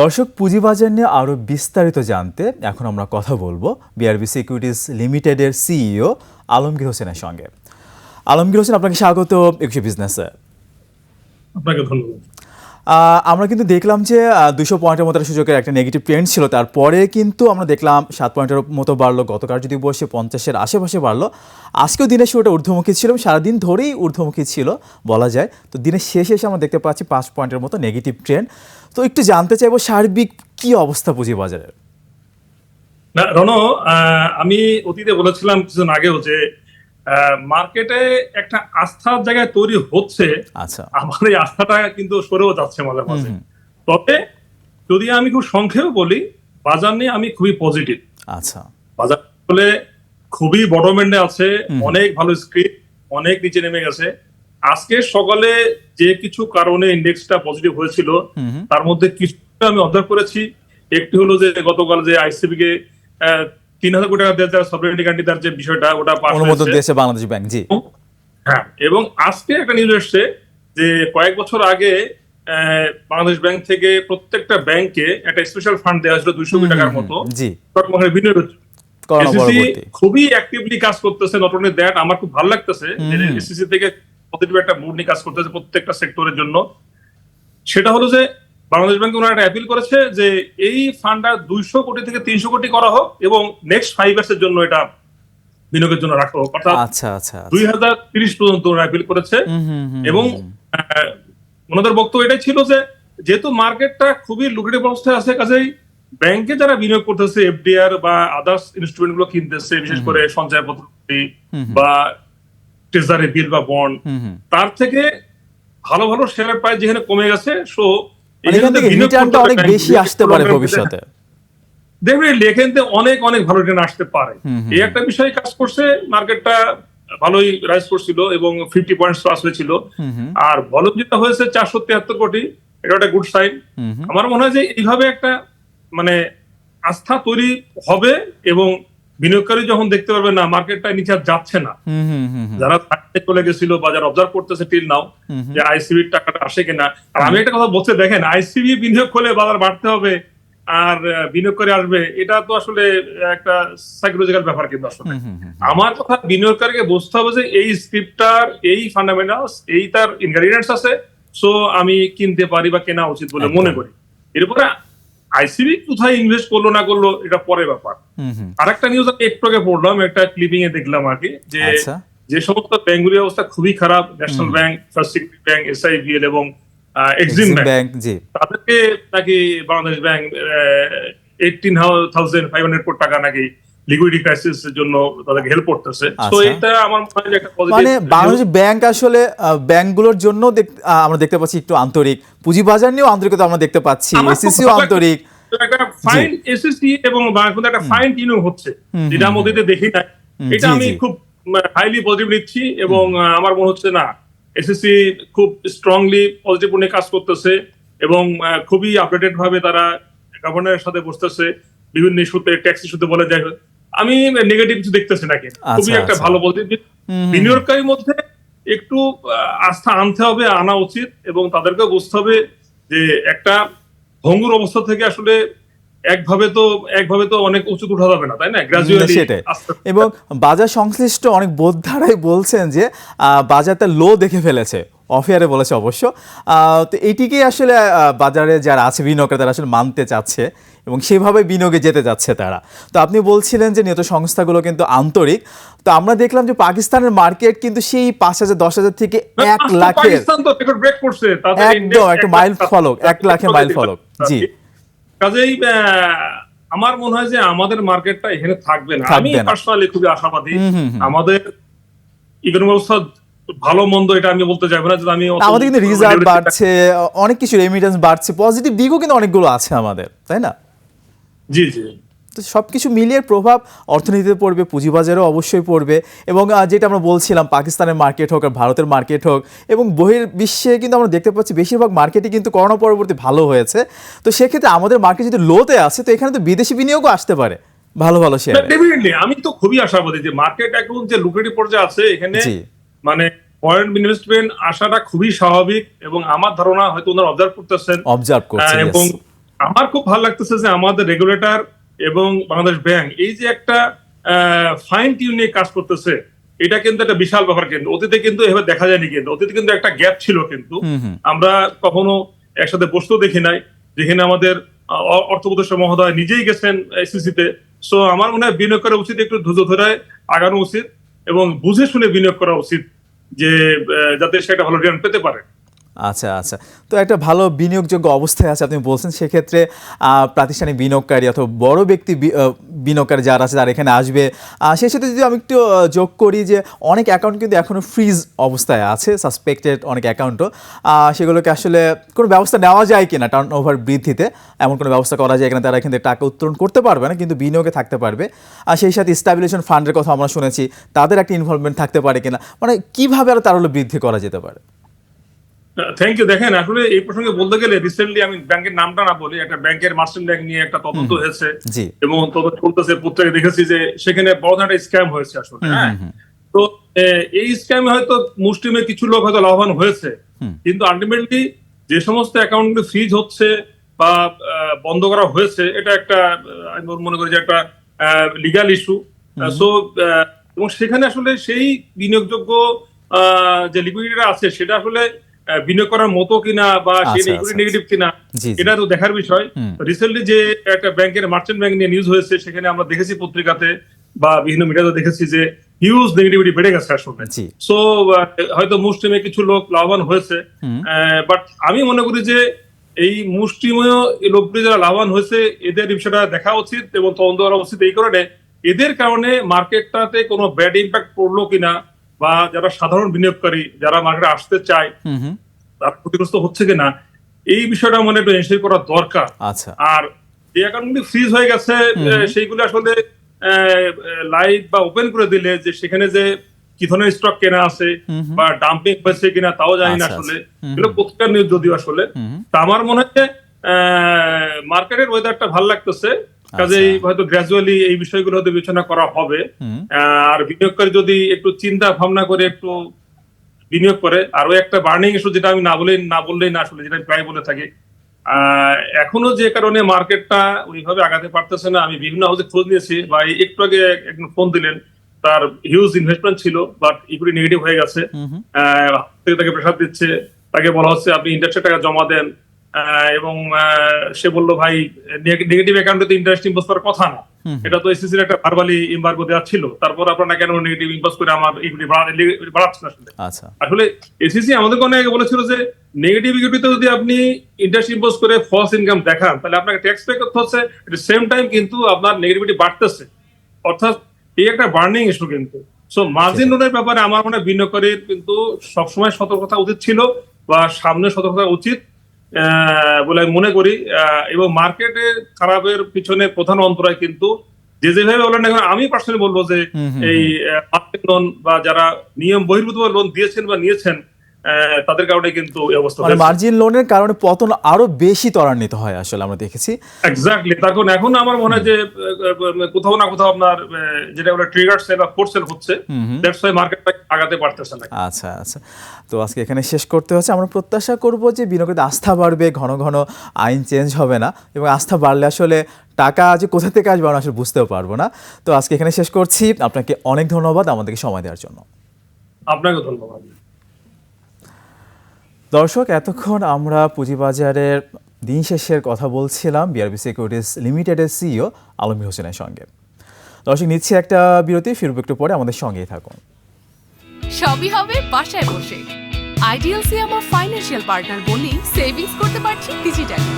দর্শক, পুঁজিবাজার নিয়ে আরও বিস্তারিত জানতে এখন আমরা কথা বলব বিআরবি সিকিউরিটিস লিমিটেডের সিইও আলমগীর হোসেনের সঙ্গে। আলমগীর হোসেন, আপনাকে স্বাগত একুশে বিজনেসে আপনাকে ধন্যবাদ। আমরা কিন্তু দেখলাম যে দুশো পয়েন্টের মতো সূচকের একটা নেগেটিভ ট্রেন্ড ছিল। তারপরে কিন্তু আমরা দেখলাম সাত পয়েন্টের মতো বাড়লো গতকাল যদি বসে পঞ্চাশের আশেপাশে বাড়লো। আজকেও দিনের শুরুটা ঊর্ধ্বমুখী ছিল, সারাদিন ধরেই ঊর্ধ্বমুখী ছিল বলা যায়। তো দিনের শেষে এসে আমরা দেখতে পাচ্ছি পাঁচ পয়েন্টের মতো নেগেটিভ ট্রেন্ড তো একটু জানতে চাইব সার্বিক কি অবস্থা পুঁজি বাজারের? না রণ আমি অতীতে বলেছিলাম কিছুদিন আগেও যে মার্কেটে একটা আস্থার জায়গায় তৈরি হচ্ছে। আচ্ছা। আমার এই আস্থাটা কিন্তু সরেও যাচ্ছে মাঝে মাঝে। তবে যদি আমি খুব সংক্ষেপে বলি বাজার নিয়ে আমি খুবই পজিটিভ আচ্ছা। বাজার বলে খুবই বড় মেন্ডে আছে অনেক ভালো স্ক্রিপ্ট অনেক নিচে নেমে গেছে। আজকে সকালে যে কিছু কারণে ইন্ডেক্সটা পজিটিভ হয়েছিল। তার মধ্যে কিছু আমি অবজার্ভ করেছি। একটি হলো যে গতকাল যে আইসিবি কে তিন হাজার কোটি টাকা দেওয়ার যে সফটওয়্যার গ্যারান্টি দেওয়ার যে বিষয়টা ওটা অনুমোদন দিয়েছে বাংলাদেশ ব্যাংক জি। হ্যাঁ এবং আজকে একটা নিউজ এসছে যে কয়েক বছর আগে বাংলাদেশ ব্যাংক থেকে প্রত্যেকটা ব্যাংকে একটা স্পেশাল ফান্ড দেওয়া হয়েছিল দুইশো কোটি টাকার মতো। জি। স্টক মার্কেটে SEC পরবর্তী। খুবই অ্যাক্টিভলি কাজ করতেছে নট অনলি দ্যাট আমার খুব ভালো লাগতেছে যে থেকে পজিটিভ একটা মুড নিয়ে কাজ করতেছে প্রত্যেকটা সেক্টরের জন্য। সেটা হলো যে বাংলাদেশ ব্যাংক ওনারা একটা অ্যাপিল করেছে যে এই ফান্ডটা দুইশো কোটি থেকে তিনশো কোটি করা হোক এবং নেক্সট ফাইভ ইয়ার্স এর জন্য এটা বিনিয়োগের জন্য রাখা হোক। অর্থাৎ আচ্ছা আচ্ছা দুই হাজার তিরিশ পর্যন্ত ওনারা অ্যাপিল করেছে। এবং ওনাদের বক্তব্য এটাই ছিল যে যেহেতু মার্কেটটা খুবই লুক্রেটিভ অবস্থায় আছে কাজেই ব্যাংকে যারা বিনিয়োগ করতেছে এফডিআর বা আদার্স ইনস্ট্রুমেন্টগুলো কিনতেছে বিশেষ করে সঞ্চয়পত্র। বা ট্রেজারি বিল বা বন্ড। তার থেকে ভালো ভালো শেয়ারের প্রাইস যেখানে কমে গেছে সো এখান থেকে রিটার্নটা অনেক বেশি আসতে পারে ভবিষ্যতে। ডেফিনেটলি এখান থেকে অনেক অনেক ভালো রিটার্ন আসতে পারে। এই একটা বিষয় কাজ করছে মার্কেটটা ভালোই রাইজ করছিল এবং ফিফটি পয়েন্টস প্লাস হয়েছিল। আর ভলিউম যেটা হয়েছে চারশো তিয়াত্তর কোটি এটা একটা গুড সাইন। আমার মনে হয় যে এইভাবে একটা মানে আস্থা তৈরি হবে এবং বিনিয়োগকারী যখন দেখতে পারবে না মার্কেটটা নিচে যাচ্ছে না। যারা থাকতে চলে গেছিল বা যারা অবজার্ভ করতেছে টিল নাও। যে আইসিবির টাকাটা আসে কিনা আর আমি একটা কথা বলতে দেখেন আইসিবি বিনিয়োগ করলে বাজার বাড়তে হবে আর আহ, বিনিয়োগ করে আসবে এটা তো আসলে একটা সাইকোলজিক্যাল ব্যাপার কিন্তু আসলে। আমার কথা বিনিয়োগকারীকে বুঝতে হবে যে এই স্ক্রিপ্টটার এই ফান্ডামেন্টালস এই তার ইনগ্রেডিয়েন্টস আছে সো আমি কিনতে পারি বা কেনা উচিত বলে মনে করি এরপরে আইসিবি কোথায় ইনভেস্ট করল না করল এটা পরে ব্যাপার। আর একটা নিউজ আমি একটু আগে পড়লাম একটা ক্লিপিং এ দেখলাম আর কি যে আচ্ছা। যে সমস্ত ব্যাংকগুলির অবস্থা খুবই খারাপ national bank first security bank SIBL এবং এক্সিম ব্যাংক ব্যাংক তাদেরকে নাকি Bangladesh bank eighteen thousand five hundred crore টাকা নাকি লিকুইডিটি ক্রাইসিস এর জন্য তাদেরকে হেল্প করতেছে। তো আচ্ছা। এটা আমার মনে হয় একটা মানে বাংলাদেশ ব্যাংক আসলে ব্যাংকগুলোর জন্য আমরা দেখতে পাচ্ছি একটু আন্তরিক। পুঁজিবাজার নিয়েও আন্তরিকতা আমরা দেখতে পাচ্ছি আন্তরিক। একটা ফাইন এসএসসি এবং বাংলাদেশে একটা ফাইন টিউনিং হচ্ছে। যেটা দেখি না এটা আমি খুব হাইলি পজিটিভ নিচ্ছি এবং আমার মনে হচ্ছে না এসএসসি খুব স্ট্রংলি পজিটিভ নিয়ে কাজ করতেছে এবং খুবই আপডেটেড ভাবে তারা গভর্নরের সাথে বসতেছে। বিভিন্ন ইস্যুতে ট্যাক্স ইস্যুতে বলে যায়। আমি নেগেটিভ কিছু দেখতেছি নাকি খুবই আচ্ছা, একটা আচ্ছা। ভালো হুম। বিনিয়োগকারীর মধ্যে একটু আস্থা আনতে হবে আনা উচিত এবং তাদেরকে বুঝতে হবে যে একটা ভঙ্গুর অবস্থা থেকে আসলে একভাবে তো একভাবে তো অনেক উঁচু উঠা যাবে না তাই না? গ্রাজুয়ালি সেটাই। এবং বাজার সংশ্লিষ্ট অনেক বোদ্ধারাই বলছেন যে আহ, বাজারটা লো দেখে ফেলেছে। অফিয়ারে বলেছে অবশ্য। তো এটিকেই আসলে বাজারে যারা আছে বিনিয়োগের তারা আসলে মানতে চাচ্ছে এবং সেভাবে বিনিয়োগে যেতে যাচ্ছে তারা। তো আপনি বলছিলেন যে নিহত সংস্থাগুলো কিন্তু আন্তরিক। তো আমরা দেখলাম যে পাকিস্তানের মার্কেট কিন্তু সেই পাঁচ হাজার দশ হাজার থেকে এক লাখের তাদের একদম একটা মাইল লাখ- ফলক এক লাখে মাইল ফলক জি। কাজেই আমার মনে হয় যে আমাদের মার্কেটটা এখানে থাকবে না। আমি পার্সোনালি খুবই আশাবাদী। আমাদের ইকোনমি অবস্থা ভালো মন্দ এটা আমি বলতে যাব না যে আমি আমাদের কিন্তু রিজার্ভ বাড়ছে অনেক কিছু রেমিটেন্স বাড়ছে পজিটিভ দিকও কিন্তু অনেকগুলো আছে আমাদের তাই না? জি জি। তো সব কিছু মিলিয়ে প্রভাব অর্থনীতিতে পড়বে পুঁজিবাজারেও অবশ্যই পড়বে এবং যেটা আমরা বলছিলাম পাকিস্তানের মার্কেট হোক আর ভারতের মার্কেট হোক এবং বহির বিশ্বে কিন্তু আমরা দেখতে পাচ্ছি বেশিরভাগ মার্কেটই কিন্তু করোনা পরবর্তী ভালো হয়েছে। তো সেক্ষেত্রে আমাদের মার্কেট যদি লোতে আসে তো এখানে তো বিদেশি বিনিয়োগও আসতে পারে ভালো ভালো শেয়ার ডেফিনেটলি আমি তো খুবই আশাবাদী যে মার্কেট এখন যে লুক্রেটিভ পর্যায়ে আছে এখানে মানে ফরেন ইনভেস্টমেন্ট আসাটা খুবই স্বাভাবিক এবং আমার ধারণা হয়তো ওনারা অবজার্ভ করতেছেন। অবজার্ভ করছে আহ, এবং আমার খুব ভালো লাগতেছে যে আমাদের রেগুলেটর এবং বাংলাদেশ ব্যাংক এই যে একটা ফাইন টিউনে কাজ করতেছে এটা কিন্তু একটা বিশাল ব্যাপার কিন্তু। অতীতে কিন্তু এভাবে দেখা যায়নি কিন্তু। অতীতে কিন্তু একটা গ্যাপ ছিল কিন্তু। আমরা কখনো একসাথে বসতেও দেখি নাই যেখানে আমাদের অর্থ উপদেষ্টা মহোদয় নিজেই গেছেন এসিসি তে। সো আমার মনে হয় বিনিয়োগ করা উচিত একটু ধৈর্য ধরে আগানো উচিত এবং বুঝে শুনে বিনিয়োগ করা উচিত। যে যাতে সে একটা ভালো রিটার্ন পেতে পারে। আচ্ছা আচ্ছা। তো একটা ভালো বিনিয়োগযোগ্য অবস্থায় আছে, আপনি বলছেন। সেক্ষেত্রে প্রাতিষ্ঠানিক বিনিয়োগকারী অথবা বড় ব্যক্তি বিনিয়োগকারী যারা আছে তারা এখানে আসবে। সেই সাথে যদি আমি একটু যোগ করি যে অনেক অ্যাকাউন্ট কিন্তু এখনও ফ্রিজ অবস্থায় আছে সাসপেক্টেড অনেক অ্যাকাউন্টও সেগুলোকে আসলে কোনো ব্যবস্থা নেওয়া যায় কিনা টার্ন ওভার বৃদ্ধিতে, এমন কোনো ব্যবস্থা করা যায় কিনা তারা এখান থেকে টাকা উত্তোলন করতে পারবে না, কিন্তু বিনিয়োগে থাকতে পারবে। আর সেই সাথে স্ট্যাবিলাইজেশন ফান্ডের কথা আমরা শুনেছি, তাদের একটা ইনভলভমেন্ট থাকতে পারে কিনা মানে কীভাবে আরও তার হলো বৃদ্ধি করা যেতে পারে? থ্যাংক ইউ দেখেন আসলে এই প্রসঙ্গে বলতে গেলে রিসেন্টলি আমি ব্যাংকের নামটা না বলি একটা ব্যাংকের মার্চেন্ট ব্যাংক নিয়ে একটা তদন্ত হয়েছে। এবং তদন্ত চলতেছে পত্রিকা দেখেছি যে সেখানে বড় ধরনের স্ক্যাম হয়েছে আসলে হ্যাঁ। তো এই স্ক্যামে হয়তো মুসলিমে কিছু লোক হয়তো লাভবান হয়েছে। কিন্তু আলটিমেটলি যে সমস্ত অ্যাকাউন্টগুলো ফ্রিজ হচ্ছে বা বন্ধ করা হয়েছে এটা একটা আমি মনে করি যে একটা লিগাল ইস্যু সো এবং সেখানে আসলে সেই বিনিয়োগযোগ্য আহ, যে লিকুইডিটিটা আছে সেটা আসলে বিনিয়োগ করার মতো কিনা বা সেই আচ্ছা, আচ্ছা, নেগেটিভ কিনা এটা তো দেখার বিষয়। রিসেন্টলি যে একটা ব্যাংকের মার্চেন্ট ব্যাংক নিয়ে নিউজ হয়েছে সেখানে আমরা দেখেছি পত্রিকাতে বা বিভিন্ন মিডিয়াতে দেখেছি যে হিউজ নেগেটিভিটি বেড়ে গেছে আসলে সো হয়তো মুসলিমে কিছু লোক লাভবান হয়েছে। বাট আমি মনে করি যে এই মুষ্টিময় লোকগুলি যারা লাভবান হয়েছে এদের বিষয়টা দেখা উচিত এবং তদন্ত করা উচিত। এই কারণে এদের কারণে মার্কেটটাতে কোনো ব্যাড ইম্প্যাক্ট পড়ল কিনা বা যারা সাধারণ বিনিয়োগকারী যারা মার্কেটে আসতে চায় তারা ক্ষতিগ্রস্ত হচ্ছে কিনা এই বিষয়টা মানে একটু এনশিওর করা দরকার। আচ্ছা। আর যে অ্যাকাউন্টগুলি ফ্রিজ হয়ে গেছে সেইগুলো আসলে লাইভ বা ওপেন করে দিলে যে সেখানে যে কি ধরনের স্টক কেনা আছে। বা ডাম্পিং হয়েছে কিনা তাও জানি না আচ্ছা, আসলে। আচ্ছা। এগুলো পত্রিকার নিউজ যদিও আসলে। তা আমার মনে হয় মার্কেটের ওয়েদারটা ভালো লাগতেছে। কাজেই আচ্ছা। হয়তো গ্রাজুয়ালি এই বিষয়গুলো হয়তো বিবেচনা করা হবে। আর বিনিয়োগকারী যদি একটু চিন্তা ভাবনা করে একটু বিনিয়োগ করে আরও একটা বার্নিং ইস্যু যেটা আমি না বলে না বললেই না আসলে যেটা প্রায় বলে থাকি। এখনও যে কারণে মার্কেটটা ওইভাবে আগাতে পারতেছে না। আমি বিভিন্ন হাউসে খোঁজ নিয়েছি। বা একটু আগে একজন ফোন দিলেন। তার হিউজ ইনভেস্টমেন্ট ছিল বাট ইকুইটি নেগেটিভ হয়ে গেছে। তাকে প্রেশার দিচ্ছে। তাকে বলা হচ্ছে আপনি ইন্টারেস্টের টাকা জমা দেন। এবং সে বলল ভাই নেগেটিভ অ্যাকাউন্টে তো ইন্টারেস্ট ইম্পোজ করার কথা না। এটা তো এসএসসির একটা ভার্বালি এমবার্গো দেওয়া ছিল। তারপর আপনারা কেন নেগেটিভ ইম্পোজ করে আমার ইকুইটি বাড়াচ্ছেন আসলে? আচ্ছা। আসলে এসিসি আমাদেরকে অনেক আগে বলেছিল যে নেগেটিভ ইকুইটিতে যদি আপনি ইন্টারেস্ট ইম্পোজ করে ফলস ইনকাম দেখান তাহলে আপনাকে ট্যাক্স পে করতে হচ্ছে। সেম টাইম কিন্তু আপনার নেগেটিভিটি বাড়তেছে। অর্থাৎ এই একটা বার্নিং ইস্যু কিন্তু। সো মার্জিন লোনের ব্যাপারে আমার মনে হয় বিনিয়োগকারীর কিন্তু সবসময় সতর্কতা উচিত ছিল বা সামনে সতর্কতা উচিত। বলে আমি মনে করি আহ, এবং মার্কেটে খারাপের পিছনে প্রধান অন্তরায় কিন্তু যে যেভাবে বলেন না আমি পার্সোনালি বলব যে এই লোন বা যারা নিয়ম বহির্ভূত লোন দিয়েছেন বা নিয়েছেন তাদের কারণে কিন্তু এই অবস্থা মানে মার্জিন লোনের কারণে পতন আরও বেশি ত্বরান্বিত হয় আসলে আমরা দেখেছি। এক্স্যাক্টলি তার কারণ এখন আমার মনে হয় যে কোথাও না কোথাও আপনার যেটা বলে ট্রিগার সেল বা ফোর্স সেল হচ্ছে। দ্যাটস ওয়াই মার্কেটটা আগাতে পারতেছে না আচ্ছা আচ্ছা। তো আজকে এখানে শেষ করতে হচ্ছে। আমরা প্রত্যাশা করব যে বিনিয়োগের আস্থা বাড়বে ঘন ঘন আইন চেঞ্জ হবে না এবং আস্থা বাড়লে আসলে টাকা যে কোথা থেকে আসবে আমরা আসলে বুঝতেও পারব না। তো আজকে এখানে শেষ করছি। আপনাকে অনেক ধন্যবাদ আমাদেরকে সময় দেওয়ার জন্য। আপনাকে ধন্যবাদ। দর্শক, এতক্ষণ আমরা পুঁজিবাজারের দিন শেষের কথা বলছিলাম বিআরবি সিকিউরিটিস লিমিটেডের সিইও আলমীর হোসেনের সঙ্গে। দর্শক, নিচ্ছি একটা বিরতি, ফিরব একটু পরে, আমাদের সঙ্গেই থাকুন। সবই হবে বাসায় বসে। আইডিএলসি আমার ফাইন্যান্সিয়াল পার্টনার বলি সেভিংস করতে পারছি ডিজিটালি